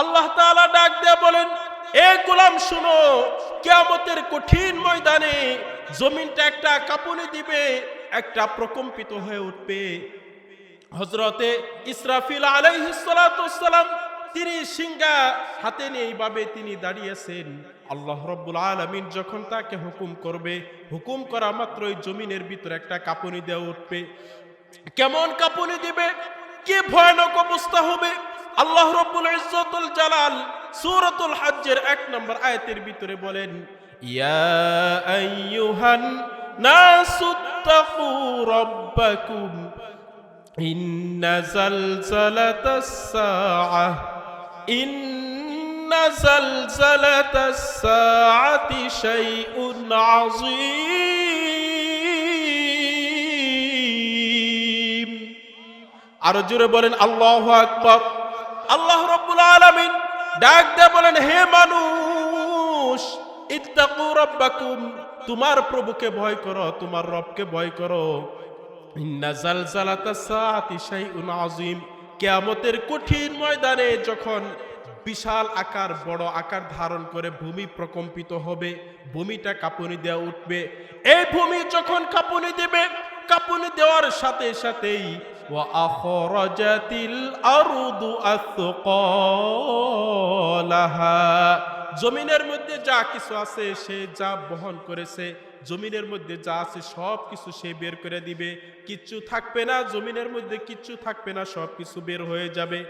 আল্লাহ তাআলা ডাক দিয়ে বলেন, এ গোলাম, শুনো, কিয়ামতের কঠিন ময়দানে জমিনটা একটা কাঁপুনি দিবে, একটা প্রকম্পিত হয়ে উঠবে। হজরতে ইসরাফিল আলাইহিসসালাম তিনি সিংহা হাতে নিয়ে এইভাবে তিনি দাঁড়িয়েছেন। আল্লাহ রব্বুল আলমিন যখন তাকে হুকুম করবে, হুকুম করা মাত্রই জমিনের ভিতরে একটা কাঁপুনি দেওয়া উঠবে। কেমন কাঁপুনি দিবে? কি ভয়ানক অবস্থা হবে? আল্লাহ রব্বুল ইজ্জতুল জালাল সুরতুল হজ্জের এক নম্বর আয়াতের ভিতরে বলেন, ইয়া আইয়ুহান নাসুত্তাকু রাব্বাকুম, ইন্ন জালজালাতাস সাআহ, ইন্ন জালজালাতাস সাআতি শাইউন আযীম। আরও জোরে বলেন, আল্লাহু আকবার। আলামিন ডাক দিয়ে বলেন, হে মানুষ, ইত্তাকু রাব্বাকুম, তোমার প্রভুকে ভয় করো, তোমার রবকে ভয় করো। ইন্না সাআতি শাইউন আযীম। কিয়ামতের কঠিন ময়দানে যখন বিশাল আকার, বড় আকার ধারণ করে ভূমি প্রকম্পিত হবে, ভূমিটা কাঁপুনি দেওয়া উঠবে। এই ভূমি যখন কাঁপুনি দেবে, কাঁপুনি দেওয়ার সাথে সাথেই আখরাজাতিল আরদু আথকালাহা জমিনের মধ্যে যা কিছু আছে সে যা বহন করেছে, জমিনের মধ্যে যা আছে সব কিছু সে বের করে দিবে। কিচ্ছু থাকবে না, জমিনের মধ্যে কিচ্ছু থাকবে না, সব কিছু বের হয়ে যাবে।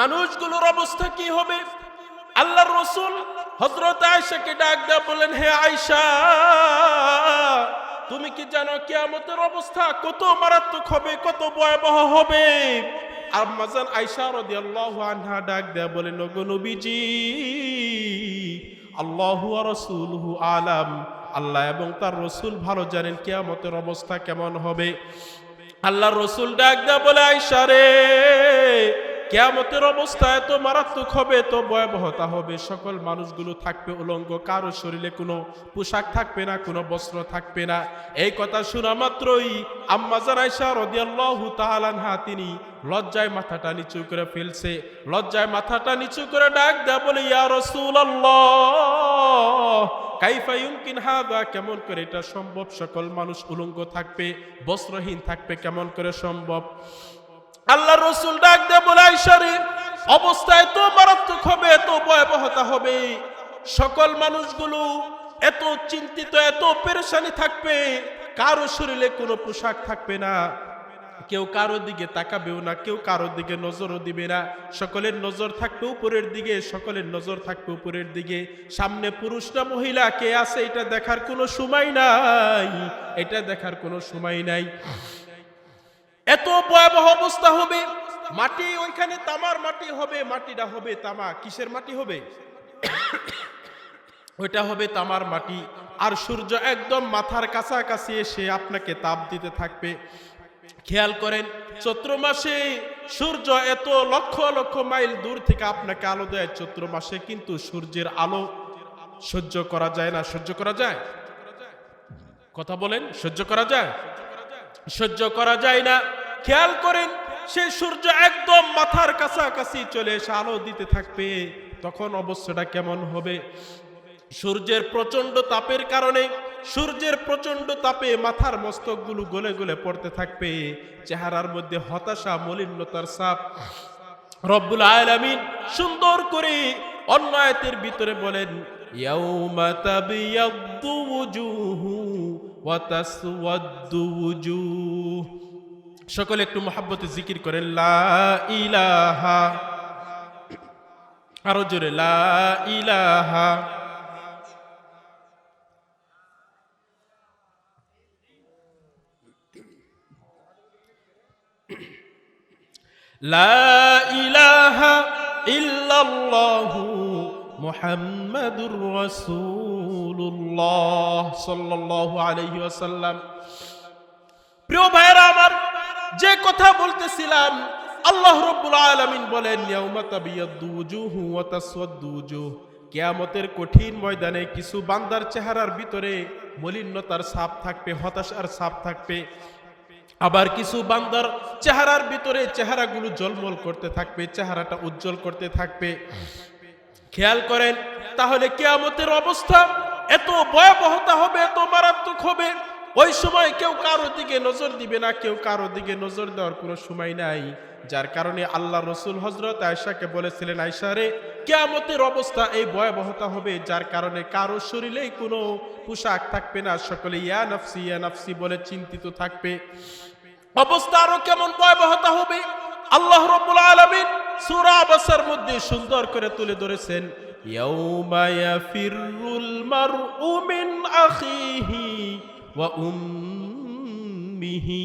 মানুষগুলোর অবস্থা কি হবে? আল্লাহ রসুল হজরত আয়সাকে ডাক দেয়া বলেন হে আয়সা তুমি কি জানো কিয়ামতের অবস্থা? কত মারাত্মক হবে, কত ভয়াবহ হবে? আর মাজান আয়সা রাদিয়াল্লাহু আনহা ডাক দেয়া বলেন ওগো নবীজি, আল্লাহু ওয়া আলাম। আল্লাহ এবং তার রসুল ভালো জানেন কেয়ামতের অবস্থা কেমন হবে। আল্লাহর রসুল ডাক দেয়া বলে আয়সা রে কেয়ামতের অবস্থা এত মারাত্মক হবে এত ভয়াবহতা হবে। সকল মানুষগুলো থাকবে উলঙ্গ, কারও শরীরে কোনো পোশাক থাকবে না, কোনো বস্ত্র থাকবে না। এই কথা শোনা মাত্রই তাআলাহা তিনি লজ্জায় মাথাটা নিচু করে ফেলছে। লজ্জায় মাথাটা নিচু করে ডাক দেয়া বলে, ইয়া রাসূলুল্লাহ, কাইফা ইউমকিন কেমন করে এটা সম্ভব? সকল মানুষ উলঙ্গ থাকবে, বস্ত্রহীন থাকবে, কেমন করে সম্ভব? আল্লাহ রসুল ডাক দে বলে আইসারে অবস্থা এত মারাত্মক হবে, এত ভয়াবহতা হবে। সকল মানুষগুলো এত চিন্তিত, এত পেরেশানি থাকবে, কারও শরীরে কোনো পোশাক থাকবে না। কেউ কারও দিকে তাকাবেও না, কেউ কারও দিকে নজরও দিবে না। সকলের নজর থাকবে উপরের দিকে, সকলের নজর থাকবে উপরের দিকে। সামনে পুরুষ না মহিলা, কে আছে, এটা দেখার কোনো সময় নাই। এটা দেখার কোনো সময় নাই। এত ভয়াবহ অবস্থা হবে। মাটি ওইখানে, তামার মাটি হবে, মাটিটা হবে তামা। কিসের মাটি হবে? ওইটা হবে তামার মাটি। আর সূর্য একদম মাথার কাছাকাছি এসে আপনাকে তাপ দিতে থাকবে। খেয়াল করেন, চৈত্র মাসে সূর্য এত লক্ষ লক্ষ মাইল দূর থেকে আপনাকে আলো দেয় চৈত্র মাসে, কিন্তু সূর্যের আলো সহ্য করা যায় না। সহ্য করা যায়? কথা বলেন, সহ্য করা যায়? সহ্য করা যায় না। খেয়াল করেন, সে সূর্য একদম মাথার কাছাকাছি চলে এসে আলো দিতে থাকবে। তখন অবস্থাটা কেমন হবে? সূর্যের প্রচণ্ড তাপের কারণে, সূর্যের প্রচণ্ড তাপে মাথার মস্তকগুলো গলে গলে পড়তে থাকবে। চেহারার মধ্যে হতাশা, মলিনতার সাপ রব্বুল আলামিন সুন্দর করে অন্যায়তের ভিতরে বলেন, ইয়াউমা ওয়ুজুহ সকলে একটু মহাব্বতে জিকির করেন, লা ইলাহা। আরও জোরে, লা ইলাহা। লা ইলাহা ইল্লাল্লাহু মুহাম্মাদুর রাসূলুল্লাহ সাল্লাল্লাহু আলাইহি ওয়াসাল্লাম। প্রিয় আমার যে কথা বলতেছিলাম, আল্লাহ রব্বুল আলামিন বলেন ওয়ুজুহ কঠিন ময়দানে কিছু বান্দার চেহারার ভিতরে মলিনতার ছাপ থাকবে, হতাশার ছাপ থাকবে। আবার কিছু বান্দার চেহারার ভিতরে চেহারাগুলো জলমল করতে থাকবে, চেহারাটা উজ্জ্বল করতে থাকবে। খেয়াল করেন, তাহলে কেয়ামতের অবস্থা এত ভয়াবহতা হবে, এত মারাত্মক হবে। ওই সময় কেউ কারও দিকে নজর দিবে না, কেউ কারও দিকে নজর দেওয়ার কোনো সময় নাই। যার কারণে আল্লাহ রসুল হজরত আয়সাকে বলেছিলেন আয়সা রে, কেয়ামতের অবস্থা এই ভয়াবহতা হবে, যার কারণে কারও শরীরেই কোনো পোশাক থাকবে না। সকলে, ইয়া নফসি ইয়া নফসি বলে চিন্তিত থাকবে। অবস্থা আরও কেমন ভয়াবহতা হবে? আল্লাহ রব্বুল আলামিন সূরা আবাসার মধ্যে সুন্দর করে তুলে ধরেছেন, ইয়াউমা ইয়াফিরুল মারউ মিন আখিহি আবিহি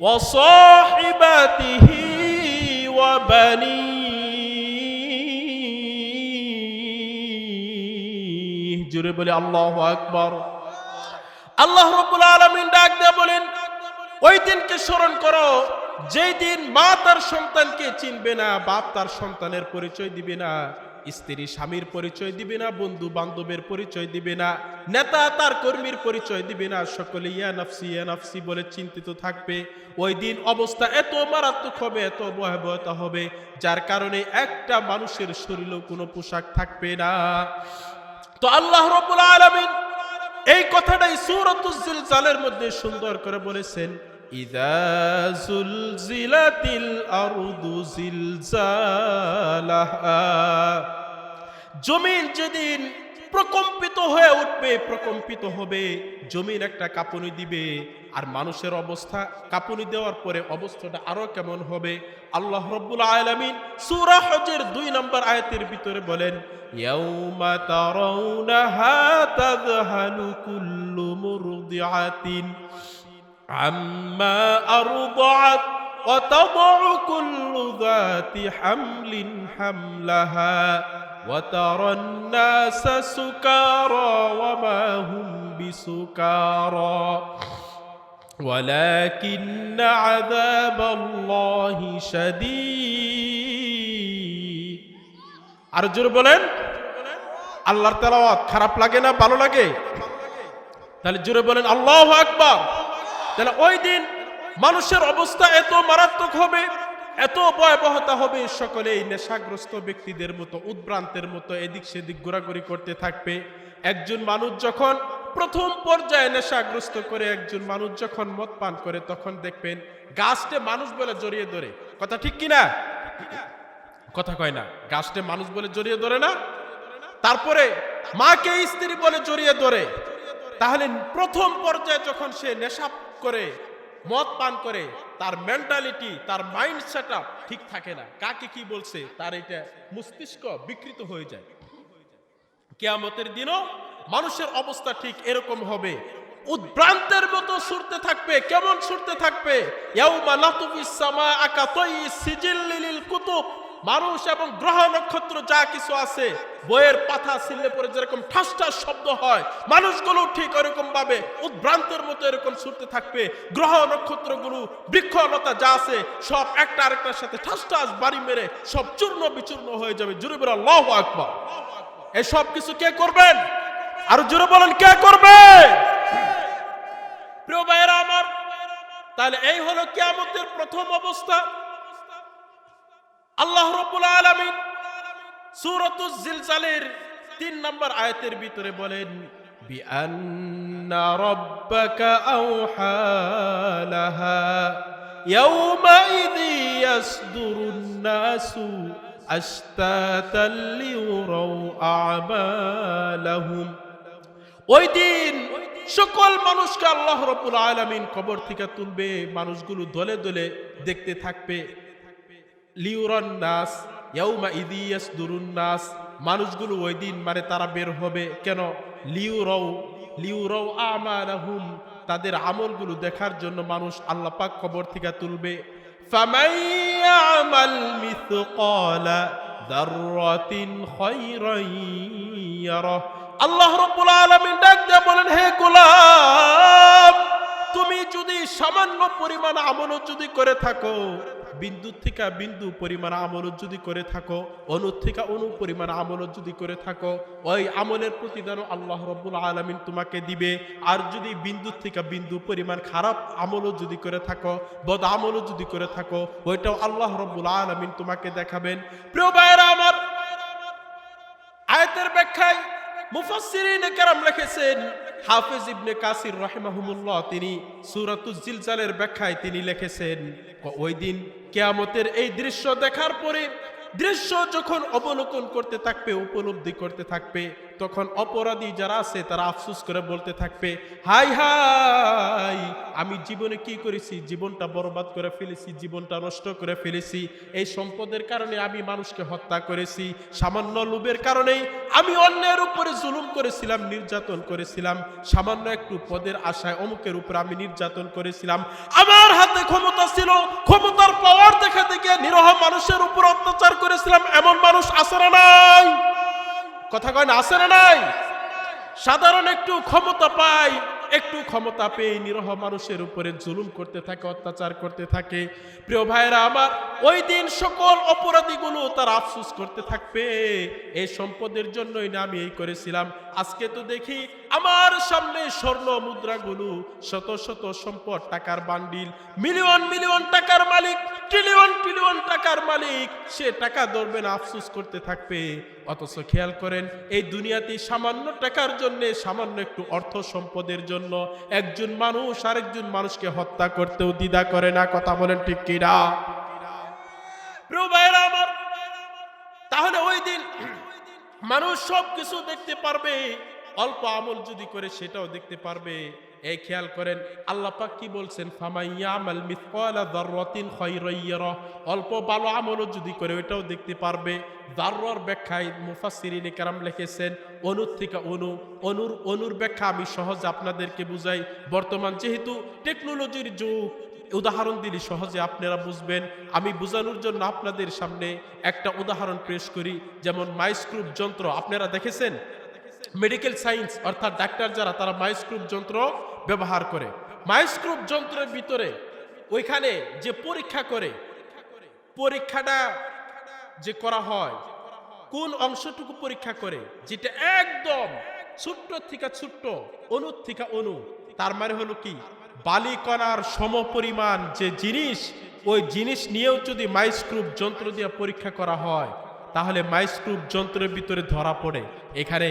ওয়া সাহিবাতিহি ওয়া জুড়ে বলে আল্লাহু আকবার। আল্লাহ রব্বুল আলামিন ডাক দিয়ে বলেন, ওই দিনকে স্মরণ করো, যেই দিন মা তার সন্তানকে চিনবে না, বাপ তার সন্তানের পরিচয় দিবে না। স্ত্রী স্বামীর পরিচয় দিবে না, বন্ধু বান্ধবের পরিচয় দিবে না, নেতা তার কর্মীর পরিচয় দিবে না, সকলে ইয়া নাফসি ইয়া নাফসি বলে চিন্তিত থাকবে। ওই দিন অবস্থা এত মারাত্মক হবে, এত ভয়াবহতা হবে, যার কারণে একটা মানুষের শরীরেও কোনো পোশাক থাকবে না। তো আল্লাহ রব্বুল আলামিন এই কথাটাই সূরাতুজ জিলজালের মধ্যে সুন্দর করে বলেছেন ইদা জুলজিলাতিল আরদু জিলজালাহা জমিন যেদিন প্রকম্পিত হয়ে উঠবে, প্রকম্পিত হবে, জমিন একটা কাঁপুনি দিবে, আর মানুষের অবস্থা কাঁপুনি দেওয়ার পরে অবস্থাটা আরও কেমন হবে? আল্লাহ রব্বুল আলামিন সূরা হজের দুই নম্বর আয়াতের ভিতরে বলেন, ইয়াউমা তারাউনাহা তাযহালু কুল্লু মুরদিআতিন। عما أرضعت وتضع كل ذات حمل حملها وترى الناس سكارى وما هم بسكارى ولكن عذاب الله شديد আর জোর বলেন আল্লাহর তেলাওয়াত খারাপ লাগে না ভালো লাগে তাহলে জোরে বলেন আল্লাহ আকবার তাহলে ওই দিন মানুষের অবস্থা এত মারাত্মক হবে, এত ভয়াবহতা হবে সকলে এই নেশাগ্রস্ত ব্যক্তিদের মতো, উদ্ভ্রান্তের মতো এদিক সেদিক ঘোরাঘুরি করতে থাকবে। একজন মানুষ যখন প্রথম পর্যায়ে নেশাগ্রস্ত করে, একজন মানুষ যখন মদ পান করে, তখন দেখবেন গাছটে মানুষ বলে জড়িয়ে ধরে। কথা ঠিক কিনা? কথা কয় না। গাছটে মানুষ বলে জড়িয়ে ধরে না? তারপরে মাকে স্ত্রী বলে জড়িয়ে ধরে। তাহলে প্রথম পর্যায়ে যখন সে নেশা করে, মদ পান করে, তার মেন্টালিটি তার মাইন্ড সেট ঠিক থাকে না। কাকে কি বলছে? তার এটা মস্তিষ্ক বিকৃত হয়ে যায়। কেয়ামতের দিনও মানুষের অবস্থা ঠিক এরকম হবে। উদ্ভ্রান্তের মতো ছুটতে থাকবে, কেমন ছুটতে থাকবে? ইয়াউমা নাতুবিস সামা আকাতাই সিজিল্লিল কুতুব। মানুষ এবং গ্রহ নক্ষত্র যা কিছু আছে, বইয়ের পাতা ছিললে পরে যেরকম ঠাস ঠাস শব্দ হয়, মানুষগুলো ঠিক এরকম ভাবে উদ্ভ্রান্তের মতো এরকম ছুটতে থাকবে। গ্রহ নক্ষত্রগুলো বৃক্ষলতা যা আছে, সব একটা আরেকটার সাথে ঠাস ঠাস বাড়ি মেরে সব চূর্ণ বিচূর্ণ হয়ে যাবে। জুড়ে আল্লাহ আকবার। এই সব কিছু কে করবেন? আর জুড়ে বলেন, কে করবে? প্রিয় ভাইয়েরা আমার, তাহলে এই হলো কিয়ামতের প্রথম অবস্থা। আল্লাহ রব্বুল আলামিন সূরাতুজ জিলজালের তিন নম্বর আয়তের ভিতরে বলেন ওই দিন সকল মানুষকে আল্লাহ রব্বুল আলামিন কবর থেকে তুলবে, মানুষগুলো দলে দলে দেখতে থাকবে। লিউরন নাস, ইয়াউমা ইদিয়াস দুরুন নাস। মানুষগুলো ওই দিন মানে তারা বের হবে কেন? লিউরাও লিউরাও আমালাহুম। তাদের আমলগুলো দেখার জন্য মানুষ আল্লাহ পাক কবর থেকে তুলবে। ফামাইয়ামাল মিসকালা দাররাতিন খায়রান ইয়ারা আল্লাহ রাব্বুল আলামিন ডাক দিয়ে বলেন, হে গোলাম, তুমি যদি সামান্য পরিমাণ আমলও যদি করে থাকো বিন্দু থেকে বিন্দু পরিমাণ আমল যদি করে থাকো অনু থেকে অনু পরিমাণ আমল যদি করে থাকো, ওই আমলের প্রতিদানও আল্লাহ রব্বুল আলমিন তোমাকে দিবে। আর যদি বিন্দু থেকে বিন্দু পরিমাণ খারাপ আমলও যদি করে থাকো, বদ আমলও যদি করে থাকো, ওইটাও আল্লাহ রব্বুল আলমিন তোমাকে দেখাবেন। প্রিয় ভাইয়েরা আমার, আয়াতের ব্যাখ্যায় মুফাসসিরিনে কেরাম লিখেছেন হাফেজ ইবনে কাসির রাহিমাহুমুল্লাহ, তিনি সূরাতুজ জিলজালের ব্যাখ্যায় তিনি লিখেছেন ওই দিন কিয়ামতের এই দৃশ্য দেখার পরে, দৃশ্য যখন অবলোকন করতে থাকবে, উপলব্ধি করতে থাকবে তখন অপরাধী যারা আছে তারা আফসোস করে বলতে থাকবে, হাই হাই, আমি জীবনে কি করেছি? জীবনটা বরবাদ করে ফেলেছি, জীবনটা নষ্ট করে ফেলেছি। এই সম্পদের কারণে আমি মানুষকে হত্যা করেছি। সামান্য লোভের কারণেই আমি অন্যের উপরে জুলুম করেছিলাম, নির্যাতন করেছিলাম। সামান্য একটু পদের আশায় অমুকের উপর আমি নির্যাতন করেছিলাম। আমার হাতে ক্ষমতা ছিল, ক্ষমতার পাওয়ার দেখা দেখে নিরহ মানুষের উপর অত্যাচার করেছিলাম। এমন মানুষ আসে না নাই? কথা কয় না আসে না নাই? সাধারণ একটু ক্ষমতা পাই, একটু ক্ষমতা পেয়ে নিরহ মানুষের উপরে জুলুম করতে থাকে, অত্যাচার করতে থাকে। প্রিয় ভাইরা আমার, ওই দিন সকল অপরাধীগুলো তার আফসুস করতে থাকবে। এই সম্পদের জন্যই না আমি এই করেছিলাম। আজকে তো দেখি আমার সামনে স্বর্ণ মুদ্রাগুলো শত শত সম্পদ টাকার বান্ডিল, মিলিয়ন মিলিয়ন টাকার মালিক ট্রিলিয়ন ট্রিলিয়ন টাকার মালিক, সে টাকা ধরবে না, আফসোস করতে থাকবে। অথচ খেয়াল করেন, এই দুনিয়াতে সামান্য টাকার জন্য, সামান্য একটু অর্থ সম্পদের জন্য একজন মানুষ আরেকজন মানুষকে হত্যা করতেও দ্বিধা করে না, কথা বলেন ঠিক কিনা? তাহলে ওই দিন মানুষ সব কিছু দেখতে পারবে, অল্প আমল যদি করে সেটাও দেখতে পারবে। এই খেয়াল করেন, আল্লাহ পাক কি বলছেন? ফামাইয়ামাল মিসকালা যাররাতিন খায়রাইয়ারা অল্প ভালো আমলও যদি করে, ওইটাও দেখতে পারবে। দাররার ব্যাখ্যায় মুফাসসিরিনে কেরাম লিখেছেন অনুর থেকে অনু, অনুর অনুর ব্যাখ্যা আমি সহজ আপনাদেরকে বুঝাই। বর্তমান যেহেতু টেকনোলজির যুগ, উদাহরণ দিলে সহজে আপনারা বুঝবেন। আমি বোঝানোর জন্য আপনাদের সামনে একটা উদাহরণ পেশ করি, যেমন মাইস্ক্রুপ যন্ত্র, আপনারা দেখেছেন? মেডিকেল সায়েন্স অর্থাৎ ডাক্তার যারা, তারা মাইস্ক্রুপ যন্ত্র ব্যবহার করে। মাইস্ক্রুপ যন্ত্রের ভিতরে, ওইখানে যে পরীক্ষা করে, পরীক্ষাটা যে করা হয়, কোন অংশটুকু পরীক্ষা করে, যেটা একদম ছোট্ট থেকে ছোট্ট, অনু থেকে অনু, তার মানে হলো কি? বালিকণার সমপরিমাণ যে জিনিস, ওই জিনিস নিয়েও যদি মাইস্ক্রুপ যন্ত্র দিয়ে পরীক্ষা করা হয়, তাহলে মাইস্ক্রুপ যন্ত্রের ভিতরে ধরা পড়ে। এখানে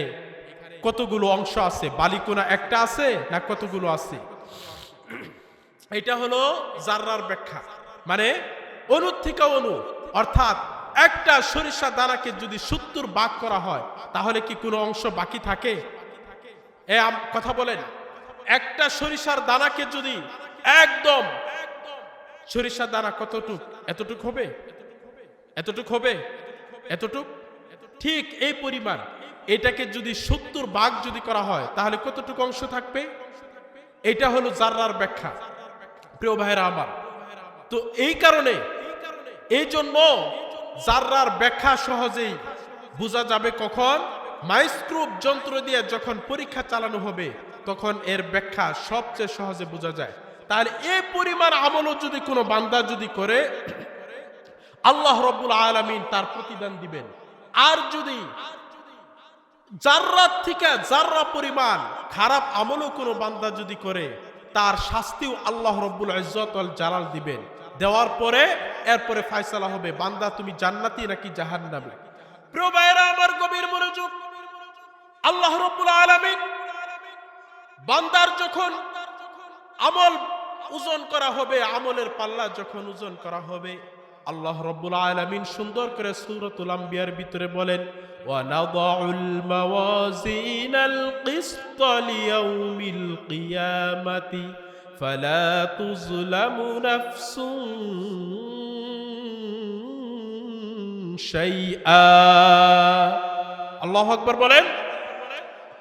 কতগুলো অংশ আছে? বালিকোনা একটা আছে না কতগুলো আছে? এটা হলো জাররার ব্যাখ্যা। মানে অনু থেকে অনু অর্থাৎ একটা সরিষা দানাকে যদি সত্তর ভাগ করা হয়, তাহলে কি কোনো অংশ বাকি থাকে? এ কথা বলেন। একটা সরিষার দানাকে যদি একদম সরিষার দানা কতটুক? এতটুক হবে? এতটুক হবে? এতটুক? ঠিক এই পরিমাণ। এটাকে যদি সত্তর ভাগ যদি করা হয়, তাহলে কতটুকু অংশ থাকবে? এটা হলো জাররার ব্যাখ্যা। প্রিয় ভাইরা আমার, তো এই কারণে এই জন্য জাররার ব্যাখ্যা সহজেই বোঝা যাবে কখন? মাইস্ক্রোপ যন্ত্র দিয়ে যখন পরীক্ষা চালানো হবে, তখন এর ব্যাখ্যা সবচেয়ে সহজে বোঝা যায়। তাহলে এই পরিমাণ আমলও যদি কোনো বান্দা যদি করে, আল্লাহ রব্বুল আলামিন তার প্রতিদান দিবেন। আর যদি জাররাত থেকে জাররা পরিমাণ খারাপ আমলও কোনো বান্দা যদি করে, তার শাস্তিও আল্লাহ রব্বুল ইজ্জত আল জালাল দিবেন। দেওয়ার পরে, এরপরে ফায়সালা হবে। বান্দা, তুমি জান্নাতি নাকি জাহান্নামী? প্রিয় ভাইয়েরা, আমার গভীর মনোযোগ। আল্লাহ রব্বুল আলামিন বান্দার যখন আমল ওজন করা হবে, আমলের পাল্লা যখন ওজন করা হবে আল্লাহ রব্বুল আলামিন সুন্দর করে সূরাতুল আম্বিয়ার ভিতরে বলেন ونضع الموازين القسط ليوم القيامة فلا تظلم نفس شيئا আল্লাহ আকবার বলেন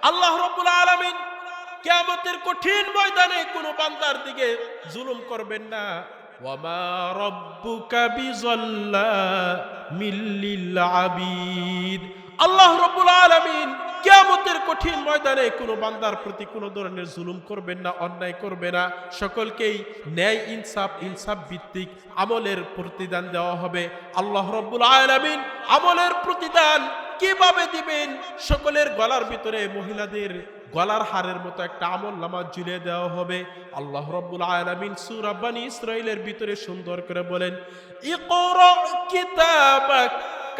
আল্লাহ রব্বুল আলামিন কিয়ামতের কঠিন ময়দানে কোনো বান্দার দিকে জুলুম করবেন না রব্বুকা বিজাল্লামিল লিল আবিদ আল্লাহ রব্বুল আলামিন কিয়ামতের কঠিন ময়দানে কোনো বান্দার প্রতি কোনো ধরনের জুলুম করবেন না, অন্যায় করবে না। সকলকেই ন্যায় ইনসাফ ইনসাফ ভিত্তিক আমলের প্রতিদান দেওয়া হবে। আল্লাহ রব্বুল আলামিন আমলের প্রতিদান কীভাবে দিবেন? সকলের গলার ভিতরে মহিলাদের গলার হারের মতো একটা আমল নামা ঝুলিয়ে দেওয়া হবে। আল্লাহ রব্বুল আলামিন সূরা বানি ইসরাইলের ভিতরে সুন্দর করে বলেন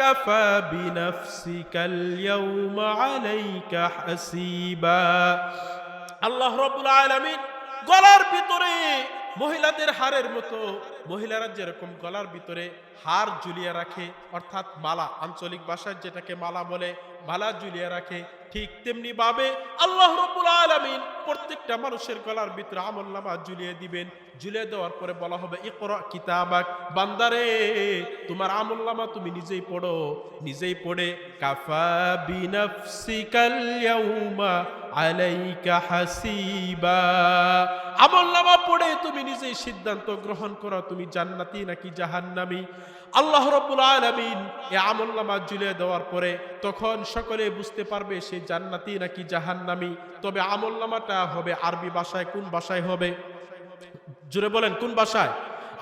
কাফা বিনাফসিকাল ইয়াউমা আলাইকা হাসিবা। আল্লাহ রব্বুল আলামিন গলার ভিতরে মহিলাদের হারের মতো, মহিলারা যেরকম গলার ভিতরে হার ঝুলিয়ে রাখে, অর্থাৎ মালা, আঞ্চলিক ভাষায় যেটাকে মালা বলে মালা ঝুলিয়ে রাখে, ঠিক তেমনি ভাবে আল্লাহ রব্বুল আলমিন প্রত্যেকটা মানুষের গলার ভিতরে আমল নামা ঝুলিয়ে দিবেন। ঝুলিয়ে দেওয়ার পরে বলা হবে, ইকরা কিতাবাক, বান্দারে, তোমার আমল নামা তুমি নিজেই পড়ো। নিজেই পড়ে, কাফা বিনাফসিকাল আলাইকা হাসিবা। আমল নামা পড়ে তুমি নিজেই সিদ্ধান্ত গ্রহণ করো, তুমি জান্নাতি নাকি জাহান্নামী? আল্লাহ রব্বুল আলামিন এ আমল নামা ঝুলিয়ে দেওয়ার পরে তখন সকলে বুঝতে পারবে সে জান্নাতি নাকি জাহান্নামী। তবে আমল নামাটা হবে আরবি ভাষায়, কোন ভাষায় হবে? জুড়ে বলেন, কোন ভাষায়?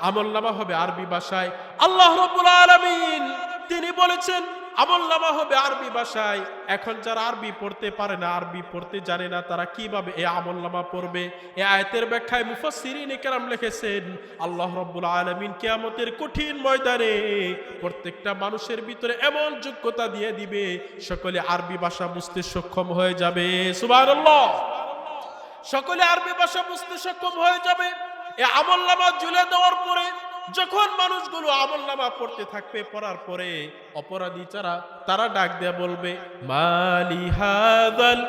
আমল নামা হবে আরবি ভাষায়। আল্লাহ রব্বুল আলামিন, তিনি বলেছেন আমল নামা হবে আরবি ভাষায়। এখন যারা আরবি পড়তে পারে না, আরবি পড়তে জানে না, তারা কীভাবে এ আমল নামা পড়বে? এ আয়তের ব্যাখ্যায় মুফাসসিরিন কেরাম লিখেছেন, আল্লাহ রব্বুল আলামিন কিয়ামতের কঠিন ময়দানে প্রত্যেকটা মানুষের ভিতরে এমন যোগ্যতা দিয়ে দিবে, সকলে আরবি ভাষা বুঝতে সক্ষম হয়ে যাবে। সুবহানাল্লাহ। সকলে আরবি ভাষা বুঝতে সক্ষম হয়ে যাবে। এ আমল নামা ঝুলে দেওয়ার পরে যখন মানুষগুলো আমল নামা পড়তে থাকবে, পড়ার পরে অপরাধী যারা, তারা ডাক দেয়া বলবে, মালি হাদাল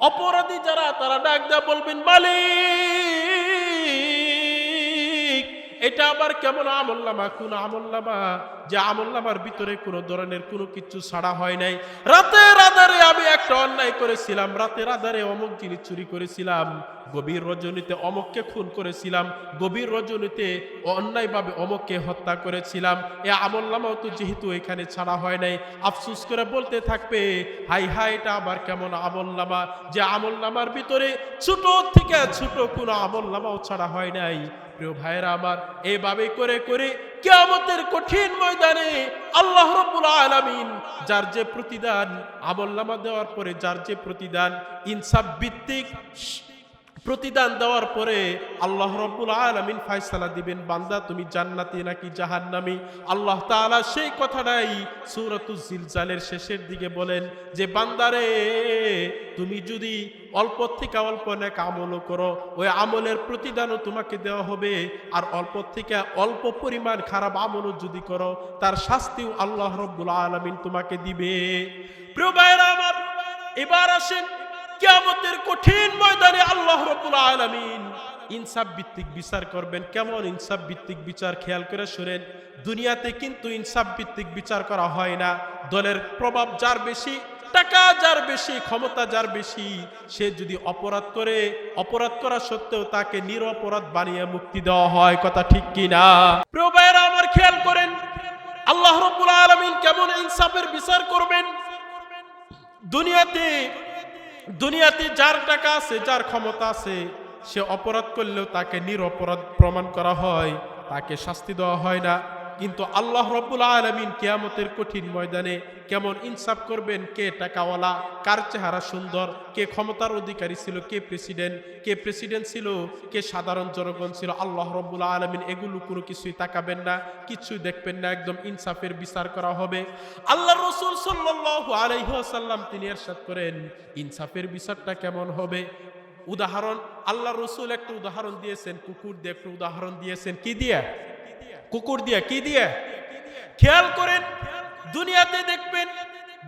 অপরাধী যারা, তারা ডাক দেয়া বলবেন, মালিক, এটা আবার কেমন আমল্লামা কোন আমল্লামা যে আমল্লামার ভিতরে কোনো ধরনের কোনো কিছু ছাড়া হয় নাই? রাতের আধারে আমি একটা অন্যায় করেছিলাম রাতের আধারে অমুক জিনিস চুরি করেছিলাম। গভীর রজনীতে অমককে খুন করেছিলাম, গভীর রজনীতে অন্যায়ভাবে অমককে হত্যা করেছিলাম। এ আমল্লামাও তো যেহেতু এখানে ছাড়া হয় নাই, আফসুস করে বলতে থাকবে, হাই হাই, এটা আবার কেমন আমল্লামা যে আমল্লামার ভিতরে ছোট থেকে ছোট কোনো আমল নামাও ছাড়া হয় নাই। প্রিয় ভাইরা আমার, এভাবে করে করে কিয়ামতের কঠিন ময়দানে আল্লাহ রাব্বুল আলামিন যার যে প্রতিদান আমলনামা দেওয়ার পরে যার যে প্রতিদান, ইনসাফ ভিত্তিক প্রতিদান দেওয়ার পরে আল্লাহ রব্বুল আলামিন ফায়সালা দিবেন, বান্দা, তুমি জান্নাতি নাকি জাহান্নামী? আল্লাহ তাআলা সেই কথাটাই সূরাতুজ জিলজালের শেষের দিকে বলেন যে, বান্দারে, তুমি যদি অল্প থেকে অল্প নেক আমল করো, ওই আমলের প্রতিদানও তোমাকে দেওয়া হবে। আর অল্প থেকে অল্প পরিমাণ খারাপ আমলও যদি করো, তার শাস্তিও আল্লাহ রব্বুল আলামিন তোমাকে দিবে। প্রিয় ভাইরা আমার, এবার আসেন কিয়ামতের কঠিন ময়দানে আল্লাহ রব্বুল আলামিন ইনসাফ ভিত্তিক বিচার করবেন। কেমন ইনসাফ ভিত্তিক বিচার? খেয়াল করে শুনেন। দুনিয়াতে কিন্তু ইনসাফ ভিত্তিক বিচার করা হয় না। দলের প্রভাব যার বেশি, টাকা যার বেশি, ক্ষমতা যার বেশি, সে যদি অপরাধ করে, অপরাধ করা সত্ত্বেও তাকে নিরপরাধ বানিয়ে মুক্তি দেওয়া হয়। কথা ঠিক কি না প্রিয় আমার খেয়াল করেন, আল্লাহ রব্বুল আলামিন কেমন ইনসাফের বিচার করবেন? দুনিয়াতে দুনিয়াতে যার টাকা আছে, যার ক্ষমতা আছে, সে অপরাধ করলেও তাকে নিরপরাধ প্রমাণ করা হয়, তাকে শাস্তি দেওয়া হয় না। কিন্তু আল্লাহ রব্বুল আলমিন কেয়ামতের কঠিন ময়দানে কেমন ইনসাফ করবেন? কে টাকাওয়ালা? কার চেহারা সুন্দর? কে ক্ষমতার অধিকারী ছিল? কে প্রেসিডেন্ট? কে প্রেসিডেন্ট ছিল? কে সাধারণ জনগণ ছিল? আল্লাহ রব্বুল আলমিন এগুলো কোনো কিছুই তাকাবেন না, কিছুই দেখবেন না, একদম ইনসাফের বিচার করা হবে। আল্লাহ রসুল সাল্লাল্লাহু আলাইহি ওয়াসাল্লাম তিনি এরশাদ করেন, ইনসাফের বিচারটা কেমন হবে? উদাহরণ, আল্লাহ রসুল একটা উদাহরণ দিয়েছেন, কুকুর দিয়ে একটা উদাহরণ দিয়েছেন, কি দিয়ে? কুকুর দিয়ে কি দিয়ে? খেয়াল করেন, দুনিয়াতে দেখবেন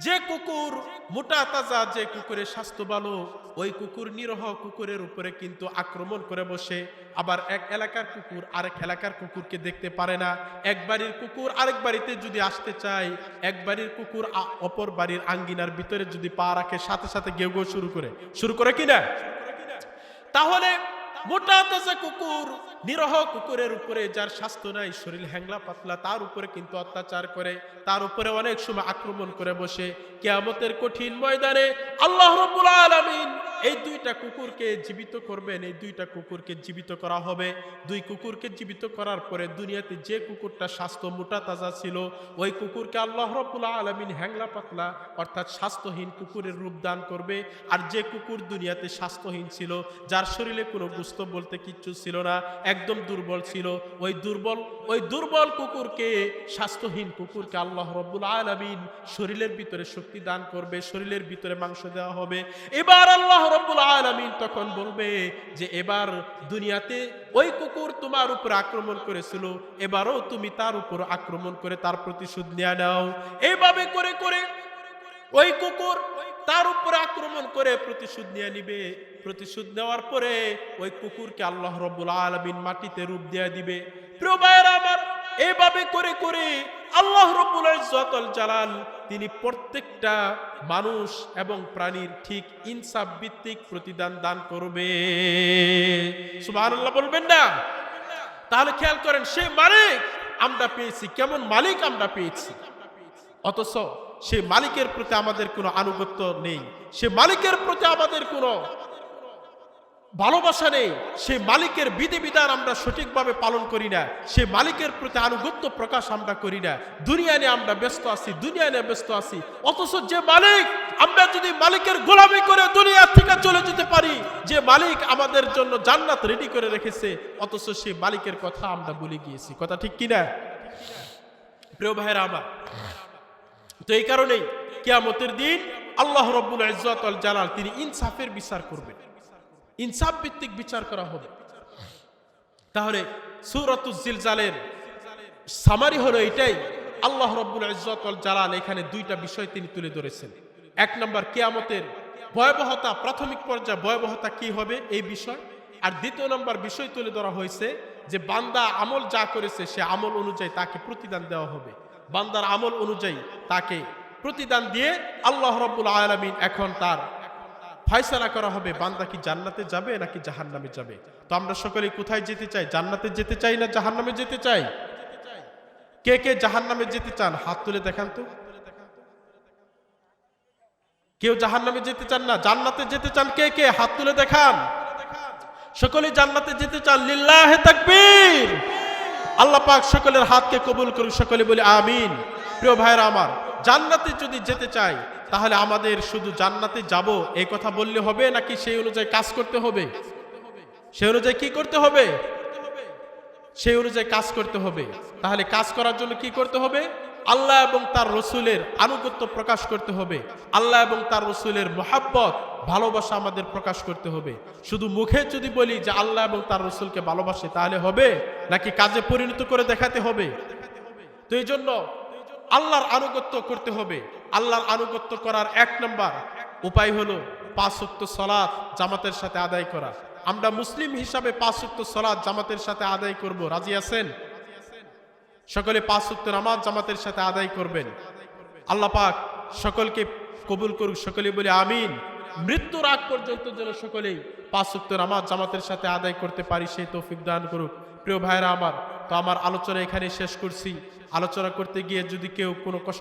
যে কুকুর মোটা তাজা, যে কুকুরের স্বাস্থ্য ভালো, ওই কুকুর নিরহ কুকুরের উপরে কিন্তু আক্রমণ করে বসে। আবার এক এলাকার কুকুর আরেক এলাকার কুকুরকে দেখতে পারে না। এক বাড়ির কুকুর আরেক বাড়িতে যদি আসতে চায়, এক বাড়ির কুকুর অপর বাড়ির আঙ্গিনার ভিতরে যদি পা রাখে, সাথে সাথে গেউ শুরু করে। শুরু করে কিনা তাহলে মোটা তাজা কুকুর নিরহ কুকুরের উপরে যার স্বাস্থ্য নাই, শরীর হ্যাংলা পাতলা, তার উপরে কিন্তু অত্যাচার করে, তার উপরে অনেক সময় আক্রমণ করে বসে। কেয়ামতের কঠিন ময়দানে আল্লাহ রব্বুল আলামিন এই দুইটা কুকুরকে জীবিত করবেন, এই দুইটা কুকুরকে জীবিত করা হবে। দুই কুকুরকে জীবিত করার পরে দুনিয়াতে যে কুকুরটা স্বাস্থ্য মোটা তাজা ছিল, ওই কুকুরকে আল্লাহ রব্বুল আলামিন হ্যাংলা পাতলা অর্থাৎ স্বাস্থ্যহীন কুকুরের রূপ দান করবে। আর যে কুকুর দুনিয়াতে স্বাস্থ্যহীন ছিল, যার শরীরে কোনো গুস্ত বলতে কিচ্ছু ছিল না একদম দুর্বল ছিল। ওই দুর্বল ওই দুর্বল কুকুরকে, স্বাস্থ্যহীন কুকুরকে আল্লাহ রব্বুল আলামিন শরীরের ভিতরে শক্তি দান করবে, শরীরের ভিতরে মাংস দেওয়া হবে। এবার আল্লাহ রব্বুল আলামিন তখন বলবে যে, এবার দুনিয়াতে ওই কুকুর তোমার উপর আক্রমণ করেছিল, এবারও তুমি তার উপর আক্রমণ করে তার প্রতিশোধ নেওয়া নাও। এইভাবে করে করে ওই কুকুর তার উপরে আক্রমণ করে প্রতিশোধ নিয়ে নিবে। প্রতিশোধ নেওয়ার পরে ওই কুকুরকে আল্লাহ রব্বুল আলমিন মাটিতে রূপ দিয়ে দিবে। প্রিয় ভাইয়েরা আমার এইভাবে করে করে আল্লাহ রব্বুল ইজ্জতুল জালাল তিনি প্রত্যেকটা মানুষ এবং প্রাণীর ঠিক ইনসাফ ভিত্তিক প্রতিদান দান করবে। সুবহানাল্লাহ বলবেন না? তাহলে খেয়াল করেন, সে মালিক আমরা পেয়েছি, কেমন মালিক আমরা পেয়েছি? অথচ সে মালিকের প্রতি আমাদের কোনো আনুগত্য নেই। সে মালিকের প্রতি আমাদের কোনো ভালোবাসা নেই। সে মালিকের বিধিবিধান আমরা সঠিকভাবে পালন করি না। সে মালিকের প্রতি আনুগত্য প্রকাশ আমরা করি না। দুনিয়া নিয়ে আমরা ব্যস্ত আছি, দুনিয়া নিয়ে ব্যস্ত আছি। অথচ যে মালিক, আমরা যদি মালিকের গোলামি করে দুনিয়া থেকে চলে যেতে পারি, যে মালিক আমাদের জন্য জান্নাত রেডি করে রেখেছে, অথচ সে মালিকের কথা আমরা বলে গিয়েছি। কথা ঠিক কিনা? প্রিয় ভাইয়েরা আমার তো এই কারণেই কেয়ামতের দিন আল্লাহ রব্বুল ইজ্জত আল জালাল তিনি ইনসাফের বিচার করবেন। ইনসাফ ভিত্তিক বিচার করা হবে। তাহলে সুরতুজিলজালের সামারি হলো এটাই, আল্লাহ রব্বুল ইজ্জত আল জালাল এখানে দুইটা বিষয় তিনি তুলে ধরেছেন। এক নম্বর, কেয়ামতের ভয়াবহতা, প্রাথমিক পর্যায়ে ভয়াবহতা কি হবে এই বিষয়? আর দ্বিতীয় নম্বর বিষয় তুলে ধরা হয়েছে যে বান্দা আমল যা করেছে সে আমল অনুযায়ী তাকে প্রতিদান দেওয়া হবে। বান্দার আমল অনুযায়ী তাকে প্রতিদান দিয়ে আল্লাহ রব্বুল আলমিন এখন তার ফয়সালা করা হবে। বান্দা কি জান্নাতে যাবে নাকি জাহান্নামে যাবে? তো আমরা সকলে কোথায় যেতে চাই? জান্নাতে যেতে চাই না জাহান্নামে যেতে চাই? কে কে জাহান্নামে যেতে চান? হাত তুলে দেখান তো। কেউ জাহান্নামে যেতে চান না? জান্নাতে যেতে চান কে কে? হাত তুলে দেখান। সকলে জান্নাতে যেতে চান। লিল্লাহে তাকবীর। আল্লাহ পাক সকলের হাতকে কবুল করুন, সকলে বলি আমিন। প্রিয় ভাইরা আমার, জান্নাতে যদি যেতে চাই, তাহলে আমাদের শুধু জান্নাতে যাব, এই কথা বললে হবে নাকি সেই অনুযায়ী কাজ করতে হবে? সেই অনুযায়ী কি করতে হবে? সেই অনুযায়ী কাজ করতে হবে। তাহলে কাজ করার জন্য কি করতে হবে? আল্লাহ এবং তার রসুলের আনুগত্য প্রকাশ করতে হবে। আল্লাহ এবং তার রসুলের মোহাব্বত, ভালোবাসা আমাদের প্রকাশ করতে হবে। শুধু মুখে যদি বলি যে আল্লাহ এবং তার রসুলকে ভালোবাসে তাহলে হবে? নাকি কাজে পরিণত করে দেখাতে হবে? তো এই জন্য আল্লাহর আনুগত্য করতে হবে। আল্লাহর আনুগত্য করার এক নম্বর উপায় হলো পাঁচক্ত সলাৎ জামাতের সাথে আদায় করা। আমরা মুসলিম হিসাবে পাঁচক্ত সলাৎ জামাতের সাথে আদায় করব। রাজি আছেন? সকলে পাঁচ পাঁচক্ত নামাজ জামাতের সাথে আদায় করবেন। আল্লাহ পাক সকলকে কবুল করুক সকলে বলে আমিন। মৃত্যুর আগ পর্যন্ত যেন সকলেই পাঁচ পাঁচক্ত নামাজ জামাতের সাথে আদায় করতে পারি, সেই তৌফিক দান করুক। প্রিয় ভাইরা আমার, তো আমার আলোচনা এখানে শেষ করছি। আলোচনা করতে গিয়ে যদি কেউ কোনো কষ্ট